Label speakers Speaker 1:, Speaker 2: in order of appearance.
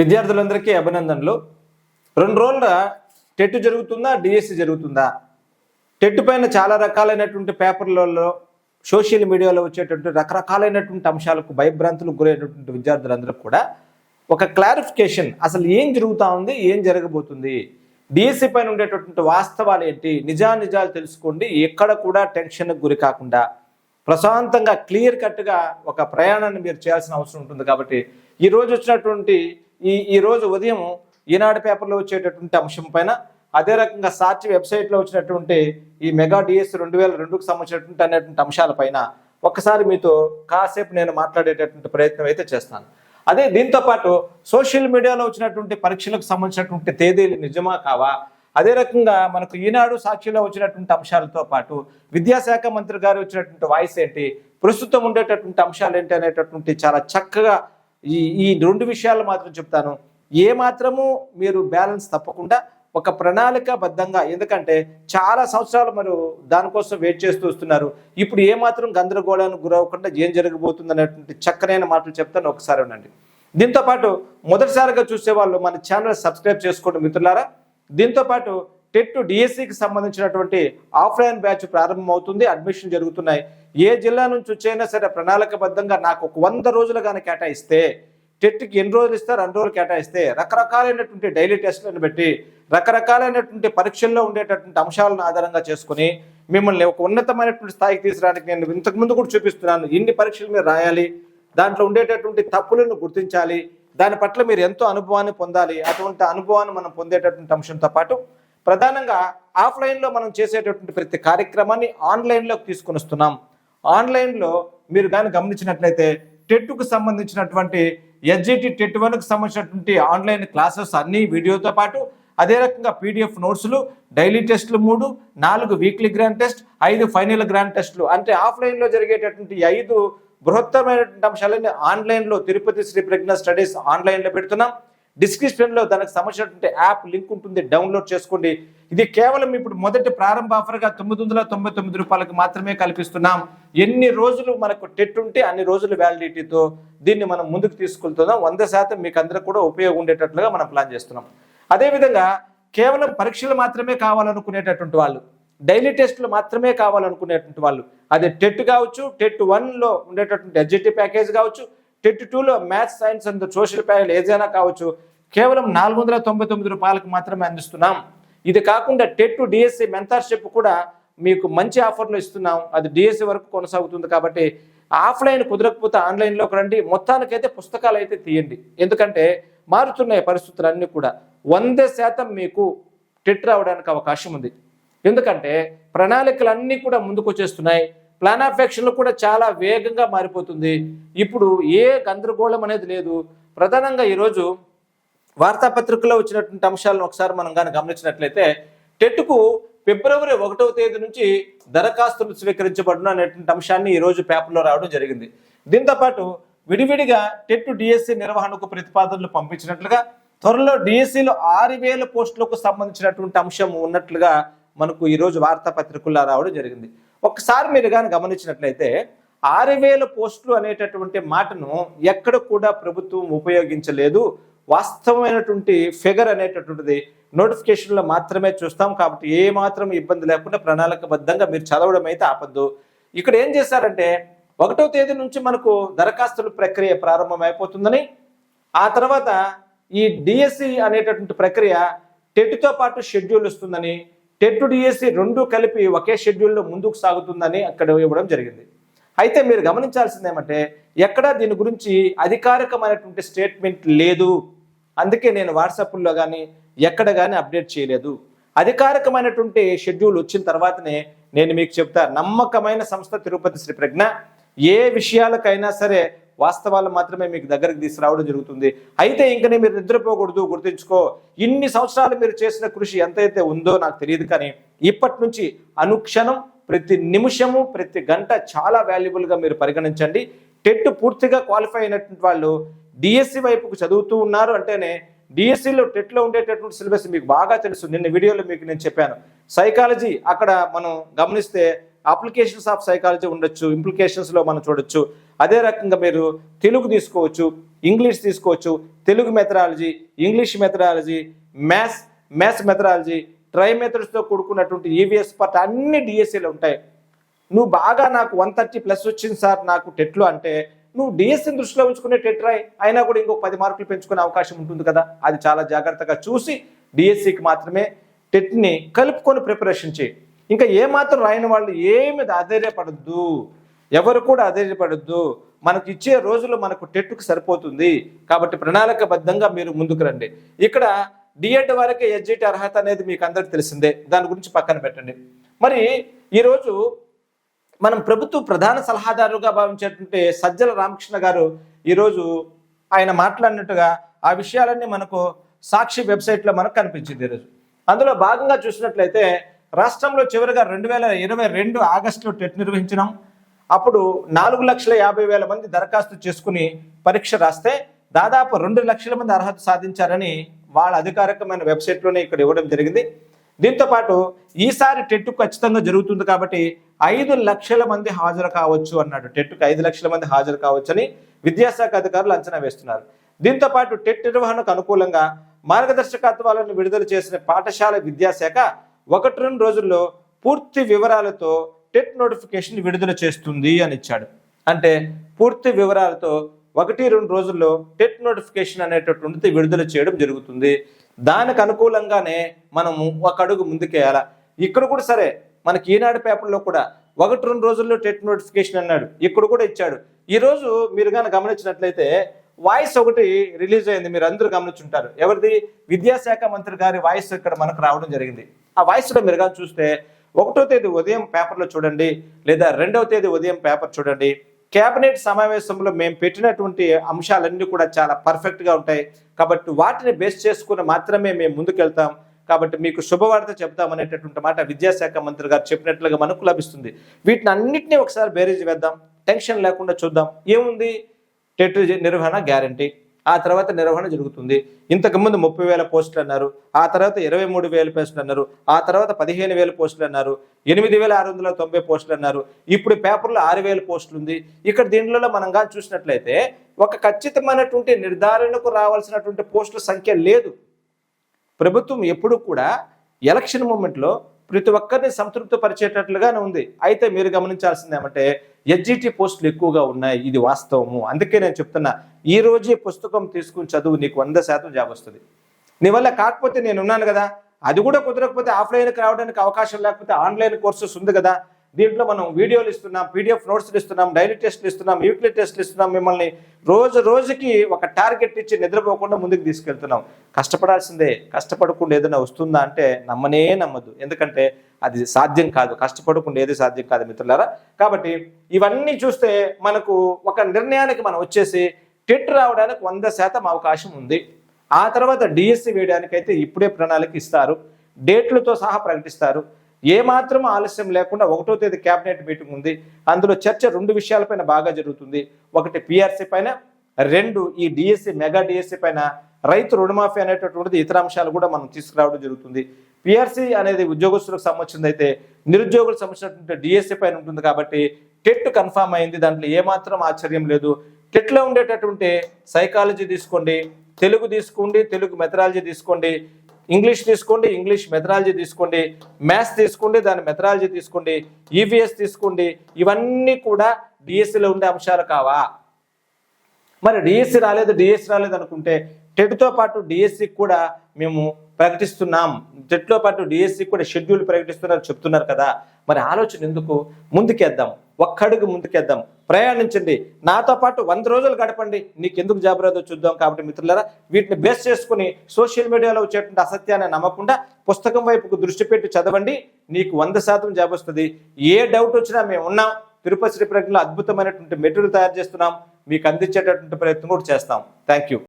Speaker 1: విద్యార్థులందరికీ అభినందనలు. రెండు రోజుల టెట్ జరుగుతుందా డిఎస్సి జరుగుతుందా? టెట్ పైన చాలా రకాలైనటువంటి పేపర్లలో సోషల్ మీడియాలో వచ్చేటువంటి రకరకాలైనటువంటి అంశాలకు భయభ్రాంతులకు గురైనటువంటి విద్యార్థులందరూ కూడా ఒక క్లారిఫికేషన్ అసలు ఏం జరుగుతూ ఉంది ఏం జరగబోతుంది? డిఎస్సి పైన ఉండేటటువంటి వాస్తవాలు ఏంటి? నిజానిజాలు తెలుసుకోండి. ఎక్కడ కూడా టెన్షన్కు గురి కాకుండా ప్రశాంతంగా క్లియర్ కట్గా ఒక ప్రయాణాన్ని మీరు చేయాల్సిన అవసరం ఉంటుంది కాబట్టి ఈరోజు వచ్చినటువంటి ఈ ఈరోజు ఉదయం ఈనాడు పేపర్లో వచ్చేటటువంటి అంశం పైన అదే రకంగా సాక్షి వెబ్సైట్లో వచ్చినటువంటి ఈ మెగా డిఎస్ రెండు వేల రెండుకు సంబంధించినటువంటి అనేటువంటి అంశాలపైన ఒక్కసారి మీతో కాసేపు నేను మాట్లాడేటటువంటి ప్రయత్నం అయితే చేస్తాను. అదే దీంతో పాటు సోషల్ మీడియాలో వచ్చినటువంటి పరీక్షలకు సంబంధించినటువంటి తేదీలు నిజమా కావా? అదే రకంగా మనకు ఈనాడు సాక్షిలో వచ్చినటువంటి అంశాలతో పాటు విద్యాశాఖ మంత్రి గారు వచ్చినటువంటి వాయిస్ ఏంటి? ప్రస్తుతం ఉండేటటువంటి అంశాలు ఏంటి అనేటటువంటి చాలా చక్కగా ఈ ఈ రెండు విషయాలు మాత్రం చెప్తాను. ఏ మాత్రము మీరు బ్యాలెన్స్ తప్పకుండా ఒక ప్రణాళికాబద్ధంగా ఎందుకంటే చాలా సంవత్సరాలు మీరు దానికోసం వెయిట్ చేస్తూ వస్తున్నారు. ఇప్పుడు ఏ మాత్రం గందరగోళానికి గురవ్వకుండా ఏం జరగబోతుంది అనేటువంటి చక్కనైన మాటలు చెప్తాను. ఒకసారి ఉండండి. దీంతో పాటు మొదటిసారిగా చూసే వాళ్ళు మన ఛానల్ సబ్స్క్రైబ్ చేసుకోండి మిత్రులారా. దీంతో పాటు టెట్ డిఎస్సికి సంబంధించినటువంటి ఆఫ్లైన్ బ్యాచ్ ప్రారంభమవుతుంది అడ్మిషన్ జరుగుతున్నాయి. ఏ జిల్లా నుంచి వచ్చైనా సరే ప్రణాళికబద్ధంగా నాకు ఒక వంద రోజులు కానీ కేటాయిస్తే టెట్కి ఎన్ని రోజులు ఇస్తారు? అన్ని రోజులు కేటాయిస్తే రకరకాలైనటువంటి డైలీ టెస్టులను పెట్టి రకరకాలైనటువంటి పరీక్షల్లో ఉండేటటువంటి అంశాలను ఆధారంగా చేసుకుని మిమ్మల్ని ఒక ఉన్నతమైనటువంటి స్థాయికి తీసుకురావడానికి నేను ఇంతకు ముందు కూడా చూపిస్తున్నాను. ఇన్ని పరీక్షలు మీరు రాయాలి? దాంట్లో ఉండేటటువంటి తప్పులను గుర్తించాలి. దాని పట్ల మీరు ఎంతో అనుభవాన్ని పొందాలి. అటువంటి అనుభవాన్ని మనం పొందేటటువంటి అంశంతో పాటు ప్రధానంగా ఆఫ్లైన్లో మనం చేసేటటువంటి ప్రతి కార్యక్రమాన్ని ఆన్లైన్లోకి తీసుకొని వస్తున్నాం ఆన్లైన్లో మీరు కానీ గమనించినట్లయితే టెట్కు సంబంధించినటువంటి ఎస్జిటి టెట్ వన్కి సంబంధించినటువంటి ఆన్లైన్ క్లాసెస్ అన్ని వీడియోతో పాటు అదే రకంగా పీడిఎఫ్ నోట్స్లు డైలీ టెస్టులు మూడు నాలుగు వీక్లీ గ్రాండ్ టెస్ట్ ఐదు ఫైనల్ గ్రాండ్ టెస్టులు. అంటే ఆఫ్లైన్లో జరిగేటటువంటి ఐదు బృహత్తరమైనటువంటి అంశాలని ఆన్లైన్లో తిరుపతి శ్రీ ప్రజ్ఞ స్టడీస్ ఆన్లైన్లో పెడుతున్నాం. డిస్క్రిప్షన్లో దానికి సంబంధించినటువంటి యాప్ లింక్ ఉంటుంది డౌన్లోడ్ చేసుకోండి. ఇది కేవలం ఇప్పుడు మొదటి ప్రారంభ ఆఫర్గా తొమ్మిది వందల తొంభై తొమ్మిది రూపాయలకు మాత్రమే కల్పిస్తున్నాం. ఎన్ని రోజులు మనకు టెట్ ఉంటే అన్ని రోజులు వ్యాలిడిటీతో దీన్ని మనం ముందుకు తీసుకెళ్తున్నాం. వంద శాతం మీకు అందరికి కూడా ఉపయోగం ఉండేటట్లుగా మనం ప్లాన్ చేస్తున్నాం. అదేవిధంగా కేవలం పరీక్షలు మాత్రమే కావాలనుకునేటటువంటి వాళ్ళు డైలీ టెస్ట్లు మాత్రమే కావాలనుకునేటువంటి వాళ్ళు అది టెట్ కావచ్చు టెట్ వన్లో ఉండేటటువంటి ఎడ్జిటి ప్యాకేజ్ కావచ్చు టెట్ టూలో maths science and social panel ఏదైనా కావచ్చు కేవలం నాలుగు వందల తొంభై తొమ్మిది రూపాయలకు మాత్రమే అందిస్తున్నాం. ఇది కాకుండా టెట్ డిఎస్సి మెంటర్షిప్ కూడా మీకు మంచి ఆఫర్లు ఇస్తున్నాం. అది డిఎస్సి వరకు కొనసాగుతుంది కాబట్టి ఆఫ్లైన్ కుదరకపోతే ఆన్లైన్లోకి రండి. మొత్తానికైతే పుస్తకాలు అయితే తీయండి. ఎందుకంటే మారుతున్నాయి పరిస్థితులు అన్నీ కూడా. వంద శాతం మీకు టెట్ రావడానికి అవకాశం ఉంది. ఎందుకంటే ప్రణాళికలన్నీ కూడా ముందుకు వచ్చేస్తున్నాయి ప్లాన్ ఆఫ్ యాక్షన్లు కూడా చాలా వేగంగా మారిపోతుంది. ఇప్పుడు ఏ గందరగోళం అనేది లేదు. ప్రధానంగా ఈరోజు వార్తాపత్రికలో వచ్చినటువంటి అంశాలను ఒకసారి మనం కానీ గమనించినట్లయితే టెట్కు ఫిబ్రవరి ఒకటవ తేదీ నుంచి దరఖాస్తులు స్వీకరించబడును అనేటువంటి అంశాన్ని ఈరోజు పేపర్లో రావడం జరిగింది. దీంతో పాటు విడివిడిగా టెట్ డిఎస్సి నిర్వహణకు ప్రతిపాదనలు పంపించినట్లుగా త్వరలో డిఎస్సిలో ఆరు వేల పోస్టులకు సంబంధించినటువంటి అంశం ఉన్నట్లుగా మనకు ఈరోజు వార్తాపత్రికల్లో రావడం జరిగింది. ఒకసారి మీరు కానీ గమనించినట్లయితే ఆరు వేల పోస్టులు అనేటటువంటి మాటను ఎక్కడ కూడా ప్రభుత్వం ఉపయోగించలేదు. వాస్తవమైనటువంటి ఫిగర్ అనేటటువంటిది నోటిఫికేషన్లో మాత్రమే చూస్తాం కాబట్టి ఏ మాత్రం ఇబ్బంది లేకుండా ప్రణాళికబద్ధంగా మీరు చదవడం అయితే ఆపద్దు. ఇక్కడ ఏం చేశారంటే ఒకటో తేదీ నుంచి మనకు దరఖాస్తుల ప్రక్రియ ప్రారంభం అయిపోతుందని ఆ తర్వాత ఈ డిఎస్సి అనేటటువంటి ప్రక్రియ టెట్తో పాటు షెడ్యూల్ వస్తుందని టెట్ డిఎస్సి రెండు కలిపి ఒకే షెడ్యూల్లో ముందుకు సాగుతుందని అక్కడ ఇవ్వడం జరిగింది. అయితే మీరు గమనించాల్సింది ఏమంటే ఎక్కడా దీని గురించి అధికారికమైనటువంటి స్టేట్మెంట్ లేదు. అందుకే నేను వాట్సాప్లో కానీ ఎక్కడ కానీ అప్డేట్ చేయలేదు. అధికారికమైనటువంటి షెడ్యూల్ వచ్చిన తర్వాతనే నేను మీకు చెప్తా నమ్మకమైన సంస్థ తిరుపతి శ్రీ ప్రజ్ఞ ఏ విషయాలకైనా సరే వాస్తవాలు మాత్రమే మీకు దగ్గరికి తీసుకురావడం జరుగుతుంది. అయితే ఇంకనే మీరు నిద్రపోకూడదు గుర్తుంచుకో. ఇన్ని సంవత్సరాలు మీరు చేసిన కృషి ఎంతైతే ఉందో నాకు తెలియదు కానీ ఇప్పటి నుంచి అనుక్షణం ప్రతి నిమిషము ప్రతి గంట చాలా వాల్యుబుల్గా మీరు పరిగణించండి. టెట్ పూర్తిగా క్వాలిఫై అయినటువంటి వాళ్ళు డిఎస్సి వైపుకు చదువుతూ ఉన్నారు అంటేనే డిఎస్సిలో టెట్లో ఉండేటటువంటి సిలబస్ మీకు బాగా తెలుసు. నిన్న వీడియోలో మీకు నేను చెప్పాను. సైకాలజీ అక్కడ మనం గమనిస్తే అప్లికేషన్స్ ఆఫ్ సైకాలజీ ఉండొచ్చు ఇంప్లికేషన్స్లో మనం చూడొచ్చు. అదే రకంగా మీరు తెలుగు తీసుకోవచ్చు ఇంగ్లీష్ తీసుకోవచ్చు Telugu methodology English methodology maths maths methodology try మెథడ్స్తో కూడుకున్నటువంటి ఈవీఎస్ పార్ట్ అన్ని డిఎస్సీలు ఉంటాయి. నువ్వు బాగా నాకు వన్ థర్టీ ప్లస్ వచ్చింది సార్ నాకు టెట్లో అంటే నువ్వు డిఎస్సీని దృష్టిలో ఉంచుకునే టెట్ రాయి. అయినా కూడా ఇంకో పది మార్కులు పెంచుకునే అవకాశం ఉంటుంది కదా. అది చాలా జాగ్రత్తగా చూసి డిఎస్సికి మాత్రమే టెట్ని కలుపుకొని ప్రిపరేషన్ చేయి. ఇంకా ఏమాత్రం రాయని వాళ్ళు ఏమి ఆధైర్యపడద్దు ఎవరు కూడా ఆధైర్యపడద్దు మనకు ఇచ్చే రోజులు మనకు టెట్కు సరిపోతుంది. కాబట్టి ప్రణాళికబద్ధంగా మీరు ముందుకు రండి. ఇక్కడ డిఎడ్ వరకే ఎడ్జిటి అర్హత అనేది మీకు అందరికి తెలిసిందే. దాని గురించి పక్కన పెట్టండి. మరి ఈరోజు మనం ప్రభుత్వ ప్రధాన సలహాదారుగా భావించేటువంటి సజ్జల రామకృష్ణ గారు ఈరోజు ఆయన మాట్లాడినట్టుగా ఆ విషయాలన్నీ మనకు సాక్షి వెబ్సైట్లో మనకు కనిపించింది ఈరోజు. అందులో భాగంగా చూసినట్లయితే రాష్ట్రంలో చివరిగా రెండు వేల ఇరవై రెండు ఆగస్టులో టెట్ నిర్వహించినాం. అప్పుడు నాలుగు లక్షల యాభై వేల మంది దరఖాస్తు చేసుకుని పరీక్ష రాస్తే దాదాపు రెండు లక్షల మంది అర్హత సాధించారని వాళ్ళ అధికారికమైన వెబ్సైట్లోనే ఇక్కడ ఇవ్వడం జరిగింది. దీంతో పాటు ఈసారి టెట్ ఖచ్చితంగా జరుగుతుంది కాబట్టి ఐదు లక్షల మంది హాజరు కావచ్చు అన్నాడు. టెట్కు ఐదు లక్షల మంది హాజరు కావచ్చు అని విద్యాశాఖ అధికారులు అంచనా వేస్తున్నారు. దీంతో పాటు టెట్ నిర్వహణకు అనుకూలంగా మార్గదర్శకత్వాలను విడుదల చేసిన పాఠశాల విద్యాశాఖ ఒకటి రెండు రోజుల్లో పూర్తి వివరాలతో టెట్ నోటిఫికేషన్ విడుదల చేస్తుంది అని ఇచ్చాడు. అంటే పూర్తి వివరాలతో ఒకటి రెండు రోజుల్లో టెట్ నోటిఫికేషన్ అనేటటువంటిది విడుదల చేయడం జరుగుతుంది. దానికి అనుకూలంగానే మనము ఒక అడుగు ముందుకేయాల ఇక్కడ కూడా సరే మనకి ఈనాడు పేపర్లో కూడా ఒకటి రెండు రోజుల్లో టెట్ నోటిఫికేషన్ అన్నాడు. ఇక్కడ కూడా ఇచ్చాడు. ఈరోజు మీరు కానీ గమనించినట్లయితే వాయిస్ ఒకటి రిలీజ్ అయింది మీరు అందరూ గమనించుంటారు. ఎవరిది? విద్యాశాఖ మంత్రి గారి వాయిస్ ఇక్కడ మనకు రావడం జరిగింది. ఆ వాయిస్లో మీరు కానీ చూస్తే ఒకటో తేదీ ఉదయం పేపర్లో చూడండి లేదా రెండవ తేదీ ఉదయం పేపర్ చూడండి. కేబినెట్ సమావేశంలో మేము పెట్టినటువంటి అంశాలన్నీ కూడా చాలా పర్ఫెక్ట్గా ఉంటాయి. కాబట్టి వాటిని బేస్ చేసుకుని మాత్రమే మేము ముందుకెళ్తాం. కాబట్టి మీకు శుభవార్త చెప్తామనేటటువంటి మాట విద్యాశాఖ మంత్రి గారు చెప్పినట్లుగా మనకు లభిస్తుంది. వీటిని అన్నింటినీ ఒకసారి బేరేజ్ వేద్దాం. టెన్షన్ లేకుండా చూద్దాం. ఏముంది? టెట్ నిర్వహణ గ్యారంటీ. ఆ తర్వాత నిర్వహణ జరుగుతుంది. ఇంతకుముందు ముప్పై వేల పోస్టులు అన్నారు. ఆ తర్వాత ఇరవై మూడు వేల పోస్టులు అన్నారు. ఆ తర్వాత పదిహేను వేల పోస్టులు అన్నారు. ఎనిమిది వేల ఆరు వందల తొంభై పోస్టులు అన్నారు. ఇప్పుడు పేపర్లో ఆరు వేల పోస్టులు ఉంది. ఇక్కడ దీనిలో మనంగా చూసినట్లయితే ఒక ఖచ్చితమైనటువంటి నిర్ధారణకు రావాల్సినటువంటి పోస్టుల సంఖ్య లేదు. ప్రభుత్వం ఎప్పుడు కూడా ఎలక్షన్ మూమెంట్లో ప్రతి ఒక్కరిని సంతృప్తి పరిచేటట్లుగానే ఉంది. అయితే మీరు గమనించాల్సింది ఏమంటే ఎస్జిటి పోస్టులు ఎక్కువగా ఉన్నాయి. ఇది వాస్తవము. అందుకే నేను చెప్తున్నా ఈ రోజే పుస్తకం తీసుకుని చదువు నీకు వంద శాతం జాబ్ వస్తుంది. నీ వల్ల కాకపోతే నేను ఉన్నాను కదా. అది కూడా కుదరకపోతే ఆఫ్లైన్కి రావడానికి అవకాశం లేకపోతే ఆన్లైన్ కోర్సెస్ ఉంది కదా. దీంట్లో మనం వీడియోలు ఇస్తున్నాం పీడిఎఫ్ నోట్స్లు ఇస్తున్నాం డైలీ టెస్ట్లు ఇస్తున్నాం యూక్లీ టెస్ట్లు ఇస్తున్నాం మిమ్మల్ని రోజు రోజుకి ఒక టార్గెట్ ఇచ్చి నిద్రపోకుండా ముందుకు తీసుకెళ్తున్నాం. కష్టపడాల్సిందే కష్టపడకుండా ఏదైనా వస్తుందా అంటే నమ్మనే నమ్మదు. ఎందుకంటే అది సాధ్యం కాదు కష్టపడకుండా ఏది సాధ్యం కాదు మిత్రులారా. కాబట్టి ఇవన్నీ చూస్తే మనకు ఒక నిర్ణయానికి మనం వచ్చేసి టెట్ రావడానికి వంద శాతం అవకాశం ఉంది. ఆ తర్వాత డిఎస్సి వేయడానికైతే ఇప్పుడే ప్రణాళిక ఇస్తారు. డేట్లతో సహా ప్రకటిస్తారు. ఏమాత్రం ఆలస్యం లేకుండా ఒకటో తేదీ కేబినెట్ మీటింగ్ ఉంది. అందులో చర్చ రెండు విషయాలపైన బాగా జరుగుతుంది. ఒకటి పిఆర్సీ పైన రెండు ఈ డిఎస్సి మెగా డిఎస్సి పైన రైతు రుణమాఫీ అనేటటువంటిది ఇతర అంశాలు కూడా మనం తీసుకురావడం జరుగుతుంది. పిఆర్సీ అనేది ఉద్యోగస్తులకు సంబంధించింది అయితే నిరుద్యోగులకు సంబంధించినటువంటి డిఎస్సి పైన ఉంటుంది కాబట్టి టెట్ కన్ఫామ్ అయింది. దాంట్లో ఏమాత్రం ఆశ్చర్యం లేదు. టెట్లో ఉండేటటువంటి సైకాలజీ తీసుకోండి తెలుగు తీసుకోండి తెలుగు మెథడాలజీ తీసుకోండి ఇంగ్లీష్ తీసుకోండి ఇంగ్లీష్ మెథడాలజీ తీసుకోండి మ్యాథ్స్ తీసుకోండి దాని మెథడాలజీ తీసుకోండి ఈవీఎస్ తీసుకోండి ఇవన్నీ కూడా డిఎస్సిలో ఉండే అంశాలు కావా? మరి డిఎస్సి రాలేదు డిఎస్సి రాలేదు అనుకుంటే టెట్తో పాటు డిఎస్సి కూడా మేము ప్రకటిస్తున్నాం. టెట్లో పాటు డిఎస్సి కూడా షెడ్యూల్ ప్రకటిస్తున్నారు చెప్తున్నారు కదా. మరి ఆలోచన ఎందుకు? ముందుకేద్దాం. ఒక్కడుగు ముందుకేద్దాం. ప్రయాణించండి. నాతో పాటు వంద రోజులు గడపండి. నీకు ఎందుకు జాబ్ రాదో చూద్దాం కాబట్టి మిత్రులారా వీటిని బేస్ చేసుకుని సోషల్ మీడియాలో వచ్చేటువంటి అసత్యాన్ని నమ్మకుండా పుస్తకం వైపుకు దృష్టి పెట్టి చదవండి. నీకు వంద శాతం జాబ్ వస్తుంది. ఏ డౌట్ వచ్చినా మేము ఉన్నాం. తిరుపతి శ్రీ ప్రజ్ఞలో అద్భుతమైనటువంటి మెటీరియల్ తయారు చేస్తున్నాం. మీకు అందించేటటువంటి ప్రయత్నం కూడా చేస్తాం. Thank you